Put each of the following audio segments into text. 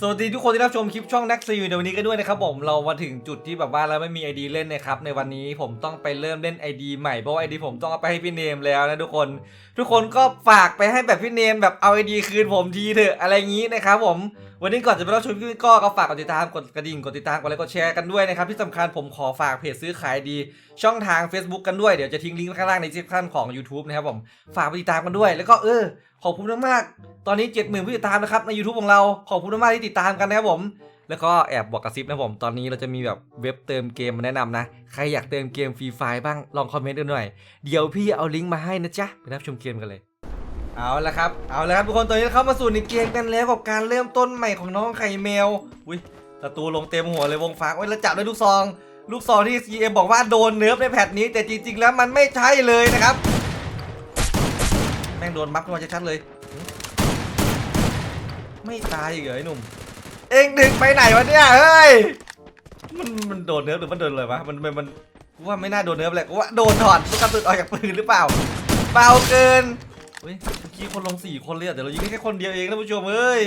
สวัสดีทุกคนที่รับชมคลิปช่องนักซีในวันนี้กันด้วยนะครับผมเรามาถึงจุดที่แบบว่าเราไม่มี ID เล่นนะครับในวันนี้ผมต้องไปเริ่มเล่น ID ใหม่เพราะว่า ID ผมต้องเอาไปให้พี่เนมแล้วนะทุกคน ทุกคนก็ฝากไปให้แบบพี่เนมแบบเอา ID คืนผมทีเถอะอะไรงี้นะครับผมวันนี้ก่อนจะไปรับชมคลิปก็ก็ฝากกดติดตามกดกระดิ่งกดติดตามกดไลค์กดแชร์กันด้วยนะครับที่สำคัญผมขอฝากเพจซื้อขายดี ช่องทาง Facebook กันด้วยเดี๋ยวจะทิ้งลิงก์ข้างล่างในคลิปขั้นของ YouTube นะครับผมฝากไปติดตามกันด้วย แล้วก็เออขอบคุณมากๆตอนนี้ 70,000ผู้ติดตามนะครับใน YouTube ของเราขอบคุณมากๆที่ติดตามกันนะครับผมแล้วก็แอบบอกกระซิบนะผมตอนนี้เราจะมีแบบเว็บเติมเกมมาแนะนำนะ ใครอยากเติมเกมฟรีไฟบ้างลองคอมเมนต์กันหน่อย เดี๋ยวพี่เอาลิงก์มาให้นะจ๊ะไปรับชมเกมกันเลย เอาละครับ เอาละครับทุกคนตอนนี้เข้ามาสู่ในเกมกันแล้วกับการเริ่มต้นใหม่ของน้องไข่แมว อุ้ยศัตรูลงเต็มหัวเลยวงฟ้าโอ้ยแล้วจับด้วยลูกซอง ลูกซองที่ GM บอกว่าโดนเนิร์ฟในแพทนี้ แต่จริงๆแล้วมันไม่ใช่เลยนะครับ แม่งโดนมัฟขึ้นมาชัดๆเลย ไม่ตายอีกเหรอไอ้หนุ่ม เอ็งดึงไปไหนวะเนี่ยเฮ้ย มันมันโดนเนิร์ฟหรือมันโดนเลยวะ มันมันมันกูว่าไม่น่าโดนเนิร์ฟแหละกูว่าโดนถอดลูกกระสุนออกจากปืนหรือเปล่าเบาเกินเฮ้ย กี้คนลงสี่คนเลยอะแต่เรายิงได้แค่คนเดียวเองนะผู้ชมเอ้ย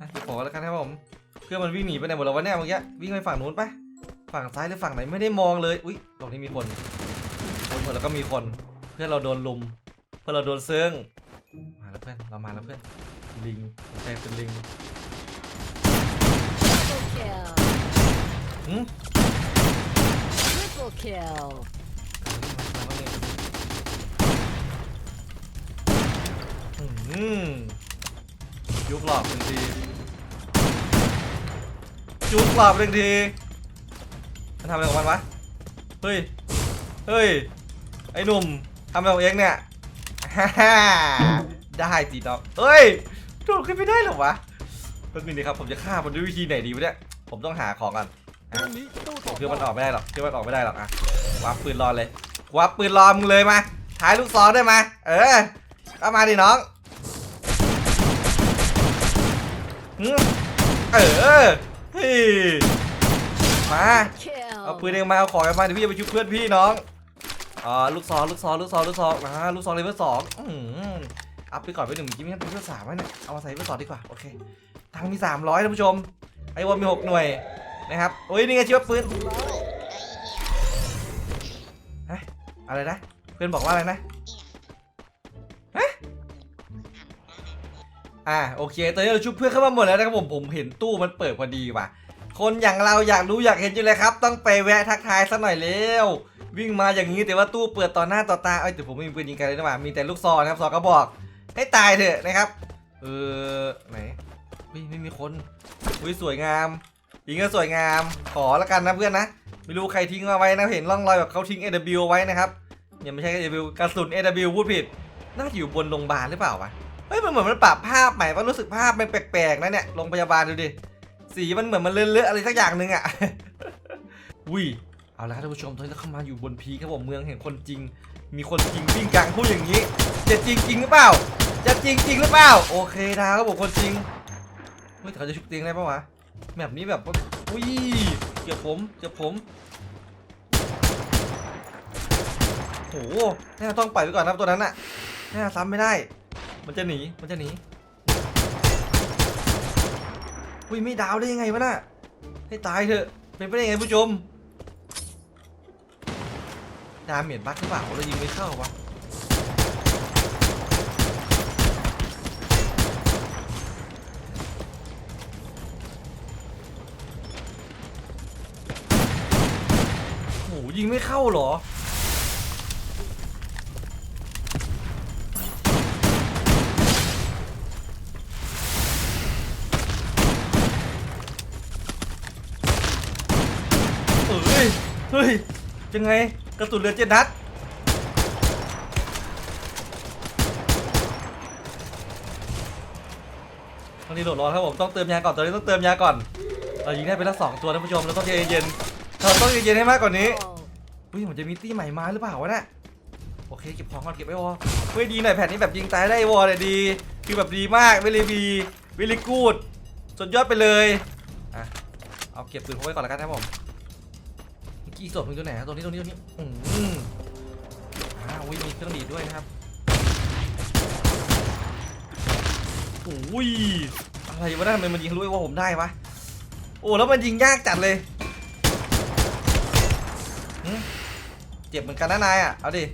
อะเก็บของแล้วกันครับผมเพื่อนมันวิ่งหนีไปไหนหมดแล้ววะเนี่ยเมื่อกี้วิ่งไปฝั่งนู้นปะฝั่งซ้ายหรือฝั่งไหนไม่ได้มองเลยอุ้ยตรงนี้มีคนคนหมดแล้วก็มีคน เพื่อนเราโดนลุม เพื่อนเราโดนเซิงมาแล้วเพื่อนเรามาแล้วเพื่อนลิงใช่เป็นลิง Triple kill. หืม Triple kill. อืมยุกหลอกหนึ่งทียุกหลอกหนึ่งทีมันทำอะไรของมันวะเฮ้ยเฮ้ยไอ้หนุ่มทำอะไรของเองเนี่ยฮ่าฮ่าได้จีดอกเฮ้ยโดดขึ้นไม่ได้หรอวะแป๊บนึงดีครับผมจะฆ่ามันด้วยวิธีไหนดีวะเนี่ยผมต้องหาของกันเรื่องนี้ตู้ผต่อมคิดว่ามันออกไม่ได้หรอกคิดว่ามันออกไม่ได้หรอกอะควับปืนรอเลยควับปืนรอมึงเลยมาถ่ายลูกซองได้วยมาเออก็มาดิน้องหืม เออเฮ้ยมา Kill. เอาปืนเองมาเอาของกันมาเดี๋ยวพี่จะไปชุบเพื่อนพี่น้องอ๋อลูกซองลูกซองลูกซองลูกซองนะลูกซองเลเวลสองอืมอัพไปก่อนไปหนึ่งเมื่อกี้ไม่งั้นเลเวลสามไว้เนี่ยเอามาใส่เลเวลสองดีกว่าโอเคตังค์มีสามร้อยท่านผู้ชมไอ้วอลมีหกหน่วยนะครับโอ้ยนี่ไงชิวปืนฮะอะไรนะเพื่อนบอกว่าอะไรนะ อ่าโอเคตอนนี้เราชุบเพื่อนเข้ามาหมดแล้วนะครับผมผมเห็นตู้มันเปิดพอดีว่ะ คนอย่างเราอยากรู้อยากเห็นอยู่เลยครับ ต้องไปแวะทักทายสักหน่อยเร็ววิ่งมาอย่างนี้แต่ว่าตู้เปิดต่อหน้าต่อตาเอ้ยแต่ผมไม่มีปืนยิงกันเลยนะว่ามีแต่ลูกซองนะครับซองก็บอกให้ตายเถอะนะครับเออไหนอุ้ยไม่มีคนอุ้ยสวยงามยิงก็สวยงาม ขอละกันนะเพื่อนนะไม่รู้ใครทิ้งมาไว้นะเห็นร่องรอยแบบเขาทิ้ง AW ไว้นะครับยังไม่ใช่ AW กระสุน AW พูดผิดน่าจะอยู่บนโรงพยาบาลหรือเปล่าวะ เฮ้ยมันเหมือนมันปรับภาพใหม่ว่ารู้สึกภาพมันแปลกๆนะเนี่ยโรงพยาบาลดูดิสีมันเหมือนมันเลอะๆอะไรสักอย่างหนึ่งอะอุ้ยเอาละครับท่านผู้ชมตอนนี้เราเข้ามาอยู่บนพีครับผมเมืองแห่งคนจริง มีคนจริงวิ่งกลางพูดอย่างนี้ จะจริงจริงหรือเปล่า จะจริงจริงหรือเปล่า โอเคนะครับผมคนจริงเฮ้ยแต่เขาจะชุบเตียงได้ปะวะแบบนี้แบบวุ้ยเกือบผมเกือบผมโหน่าต้องปล่อยไปก่อนนะครับตัวนั้นน่ะน่าซ้ำไม่ได้ มันจะหนี มันจะหนี อุ้ยไม่ดาวได้ยังไงวะน่ะ ให้ตายเถอะ เป็นไปได้ยังไงผู้ชม ดาเมจบัคหรือเปล่าเรายิงไม่เข้าวะโหยิงไม่เข้าเหรอ เฮ้ย เฮ้ย ยังไง กระสุนเหลือเจ็ดนัดตอนนี้โหลดร้อนครับผม ต้องเติมยาก่อน ตอนนี้ต้องเติมยาก่อน เรายิงได้ไปล้วสองตัวท่านผู้ชม เราต้องใจเย็นๆเราต้องใจเย็นๆให้มากกว่านี้อุ้ยมันจะมีตี้ใหม่มาหรือเปล่าวะเนี่ยโอเคเก็บของก่อนเก็บไว้วอเฮ้ยดีหน่อยแผ่นนี้แบบยิงตายได้วอเลยดี คือแบบดีมากเวลีบีเวลีกูดสุดยอดไปเลยอะเอาเก็บปืนพกไว้ก่อนแล้วกันนะผม กี้อีกศพหนึงตัวไหนอะตัวนี้ตัวนี้ตัวนี้อืมอ่าอุ้ยมีเครื่องดีดด้วยนะครับโอ้ยอะไรอะไรวะนั่นทำไมมันยิงรู้ว่าผมได้วะโอ้แล้วมันยิงยากจัดเลยเจ็บเหมือนกันนะนายอะเอาดิ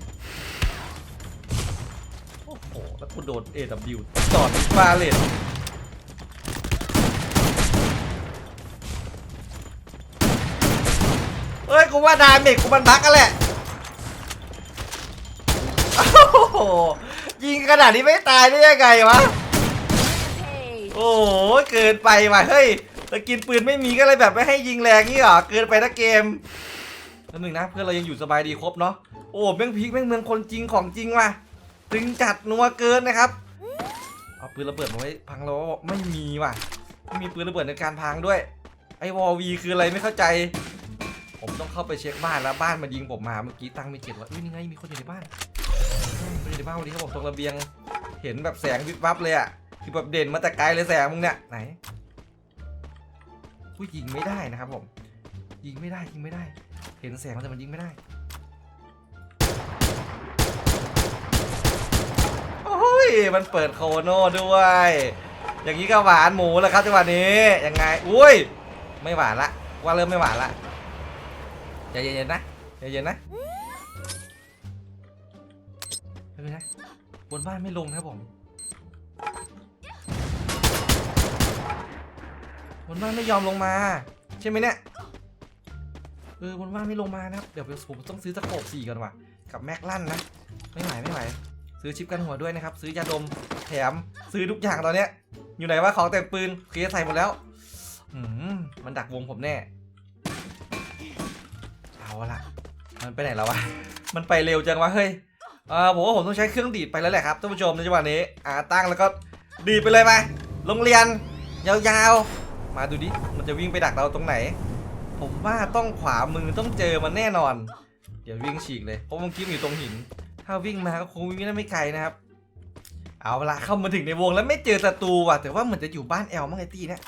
โอ้โหแล้วกูโดน AW จอดมาเลย ฮ้ยกูว่าดาเมจกูมันบักกันแหละโอ้โหยิงขนาดนี้ไม่ตายได้ยังไงวะ โอ้โหเกินไปว่ะเฮ้ยสกินปืนไม่มีก็เลยแบบไม่ให้ยิงแรงงี้เหรอเกินไปนะเกมแล้วหนึ่งนะเพื่อนเรายังอยู่สบายดีครบเนาะโอ้แม่งพีคแม่งเมืองคนจริงของจริงว่ะตึงจัดนัวเกินนะครับเอาปืนระเบิดมาไว้พังแล้วไม่มีว่ะไม่มีปืนระเบิดในการพังด้วยไอวอลวีคืออะไรไม่เข้าใจ ผมต้องเข้าไปเช็คบ้านแล้วบ้านมันยิงผมมาเมื่อกี้ตั้งไม่เจ็ดว่าอุ้ยนี่ไงมีคนอยู่ในบ้านคนอยู่ในบ้านวันนี้ครับผมตรงระเบียง เห็นแบบแสงวิบวับเลยอะคือแบบเด่นมาแต่ไกลเลยแสงมึงเนี่ยไหนผู้ยิงไม่ได้นะครับผม ยิงไม่ได้ยิงไม่ได้ เห็นแสงแต่มันยิงไม่ได้โอ้ยมันเปิดโคโน่ด้วย อย่างนี้ก็หวานหมูแล้วครับจังหวะนี้ยังไงอุ้ยไม่หวานละว่าเริ่มไม่หวานละ ใจเย็นๆนะใจเย็นๆนะไม่เป็นไรบนบ้านไม่ลงนะครับผมบนบ้านไม่ยอมลงมา ใช่ไหมเนี่ยเออบนบ้านไม่ลงมานะครับเดี๋ยวผมต้องซื้อตะโขบสี่ก่อนว่ะกับแม็กลั่นนะไม่ไหวไม่ไหวซื้อชิปกันหัวด้วยนะครับ ซื้อยาดมแถมซื้อทุกอย่างตอนเนี้ยอยู่ไหนว่าของแต่ปืนเคลียร์ใส่หมดแล้ว อืมมันดักวงผมแน่ มันไปไหนแล้ววะ มันไปเร็วจังวะเฮ้ยเออผมว่าผมต้องใช้เครื่องดีดไปแล้วแหละครับท่านผู้ชมในจังหวะนี้ อ่าตั้งแล้วก็ดีดไปเลยไปโรงเรียน ยาวๆ มาดูดิ มันจะวิ่งไปดักเราตรงไหน ผมว่าต้องขวามือต้องเจอมันแน่นอน เดี๋ยววิ่งฉีกเลยเพราะมันกิ๊บอยู่ตรงหิน ถ้าวิ่งมาก็คงวิ่งได้ไม่ไกลนะครับ เอาละเข้ามาถึงในวงแล้วไม่เจอศัตรูว่ะแต่ว่าเหมือนจะอยู่บ้านแอลมั้งไอตี้เนี่ย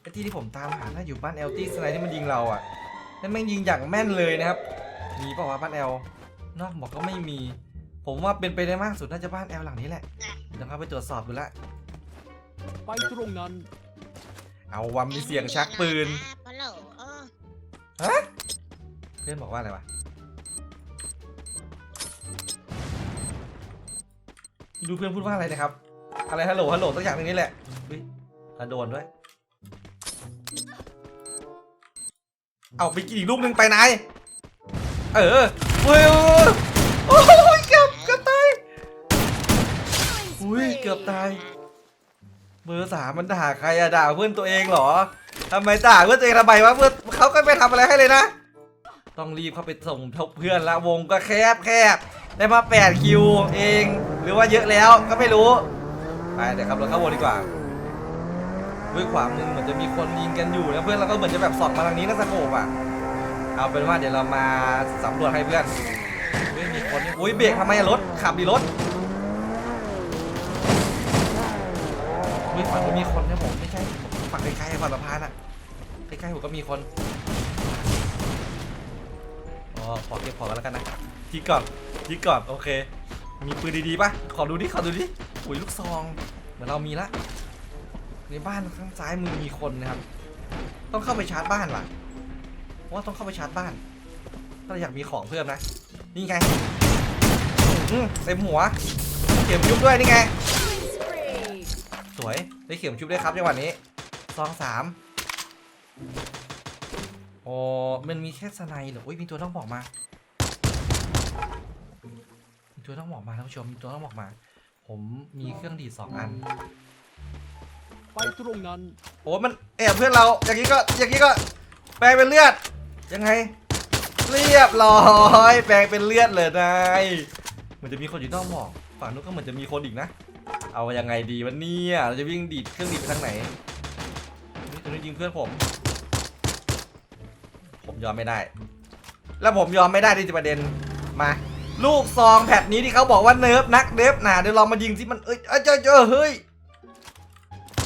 ไอตี้ที่ผมตามหาถ้าอยู่บ้านแอลตี้สไนที่มันยิงเราอะแล้วแม่งยิงอย่างแม่นเลยนะครับ มีเปล่าวะบ้านแอลนอกบอกก็ไม่มี ผมว่าเป็นไปได้มากสุดน่าจะบ้านแอลหลังนี้แหละเดี๋ยวเข้าไปตรวจสอบดูละไปตรงนั้น เอาวามีเสียงชักปืนฮัลโหลเออฮะเพื่อนบอกว่าอะไรวะดูเพื่อนพูดว่าอะไรนะครับ อะไรฮัลโหลฮัลโหลสักอย่างหนึงนี่แหละเฮ้ยกระโดนด้วย เอาไปกินอีกลูกหนึ่งไปนาย เออเฮ้ยโอ้ยเกือบเกือบตายอุ้ยเกือบตายเบอร์สามมันด่าใครอะด่าเพื่อนตัวเองเหรอทำไมด่าเพื่อนตัวเองทำไมวะเพื่อนเขาก็ไม่ทำอะไรให้เลยนะ ต้องรีบเข้าไปส่งทบเพื่อนละวงก็แคบแคบได้มา8คิวเอง หรือว่าเยอะแล้วก็ไม่รู้ไปเดี๋ยวครับเราเข้าวงดีกว่าด้วยขวามือเหมือนจะมีคนยิงกันอยู่นะเพื่อนเราก็เหมือนจะแบบส่องมาทางนี้นะสโคปอะ เอาเป็นว่าเดี๋ยวเรามาสำรวจให้เพื่อนเฮ้ยมีคนนี่อุ้ยเบรกทำไมอะรถขับดีรถมีฝั่งนี้มีคนนะผมไม่ใช่ฝั่งใกล้ๆฝั่งสะพานอะใกล้ๆผมก็มีคนอ๋อขอเก็บของกันแล้วกันนะทีก่อนทีก่อนโอเค มีปืนดีๆปะขอดูดิขอดูดิอุ้ยลูกซองเหมือนเรามีละในบ้านข้างซ้ายมือมีคนนะครับ ต้องเข้าไปชาร์จบ้านว่ะ เพราะว่าต้องเข้าไปชาร์จบ้าน ถ้าเราอยากมีของเพิ่มนะ นี่ไงอืมเต็มหัว เข็มยุบด้วยนี่ไง Killing spree. สวย ได้เข็มชุบด้วยครับจังหวะนี้ซองสามโอ้มันมีแค่สไนเหรออุ้ย มีตัวต้องบอกมา มีตัวต้องบอกมาท่านผู้ชม มีตัวต้องบอกมา ผมมีเครื่องดีดสองอัน ไปตรงนั้น โอ้ มันแอบเพื่อนเรา อย่างนี้ก็ อย่างนี้ก็ แปลงเป็นเลือด ยังไง เรียบร้อยแปลงเป็นเลือดเลยนายเหมือนจะมีคนอยู่นอกหมอกฝั่งนู้นก็เหมือนจะมีคนอีกนะ เอายังไงดีวันนี้เราจะวิ่งดีดเครื่องดีดไปทางไหนนี่ตัวนี้ยิงเพื่อนผม ผมยอมไม่ได้ แล้วผมยอมไม่ได้ที่จะประเด็นมาลูกซองแพทนี้ที่เขาบอกว่าเนิร์ฟนักเดฟหนาเดี๋ยวลองมายิงสิมันเอ้ยเอ้ยเจอเจอเฮ้ย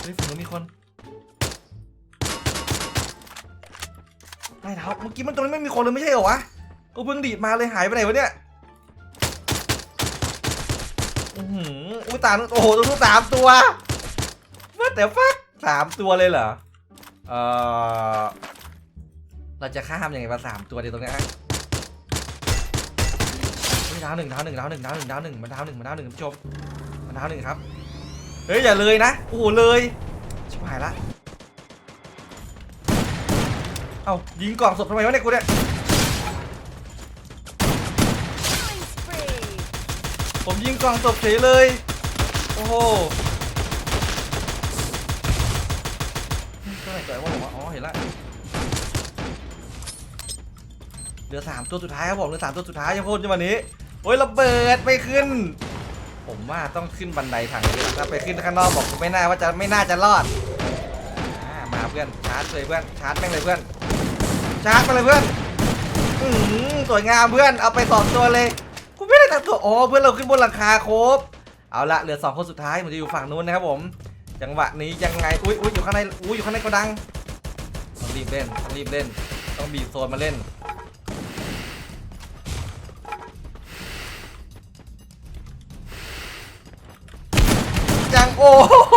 เฮ้ยฝั่งนู้นมีคน ไม่เท้าเมื่อกี้มันตรงนี้ไม่มีคนเลยไม่ใช่เหรอวะก็เพิ่งดีดมาเลยหายไปไหนวะเนี่ยอือหืออุ้ยตามโอ้โหตัวทุกสามตัวว่าแต่ฟักสามตัวเลยเหรอเออเราจะข้ามยังไงมาสามตัวเดียวตรงนี้ฮะดาวหนึ่งดาวหนึ่งดาวหนึ่งดาวหนึ่งดาวหนึ่งมันดาวหนึ่งมันดาวหนึ่งผู้ชมมันดาวหนึ่งครับ เฮ้ยอย่าเลยนะ โอ้โหเลยชิบหายละ เอายิงกล่องศพทำไมวะเนี่ยกูเนี่ย Killing spree. ผมยิงกล่องศพเฉยเลย โอ้โหตัวไหนเกิดว่าผมว่าอ๋อ เห็นละ เหลือสามตัวสุดท้ายครับผมเหลือสามตัวสุดท้ายยังพูดในวันนี้ โอ้ยระเบิดไม่ขึ้น ผมว่าต้องขึ้นบันไดทางนี้ถ้าไปขึ้นข้างนอกบอกไม่น่าว่าจะไม่น่าจะรอดอ่ามาเพื่อนชาร์จเลยเพื่อนชาร์จแม่งเลยเพื่อน ชาร์จมาเลยเพื่อนอือสวยงามเพื่อนเอาไปสองตัวเลยกูไม่ได้ตัดตัวอ๋อเพื่อนเราขึ้นบนหลังคาครบเอาละเหลือสองคนสุดท้ายมันจะอยู่ฝั่งนู้นนะครับผม จังหวะนี้ยังไงอุ้ยอุ้ยอยู่ข้างในอุ้ยอยู่ข้างในกระดังต้องรีบเล่นต้องรีบเล่น ต้องบีบโซนมาเล่นจังโอ้โห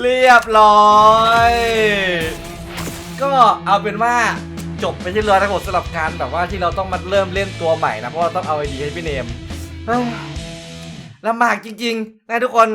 เรียบร้อย ก็เอาเป็นว่าจบไปที่เรือทั้งหมดสำหรับการแบบว่าที่เราต้องมาเริ่มเล่นตัวใหม่นะเพราะว่าต้องเอาไอดีให้พี่เนมลำบากจริงๆนะทุกคน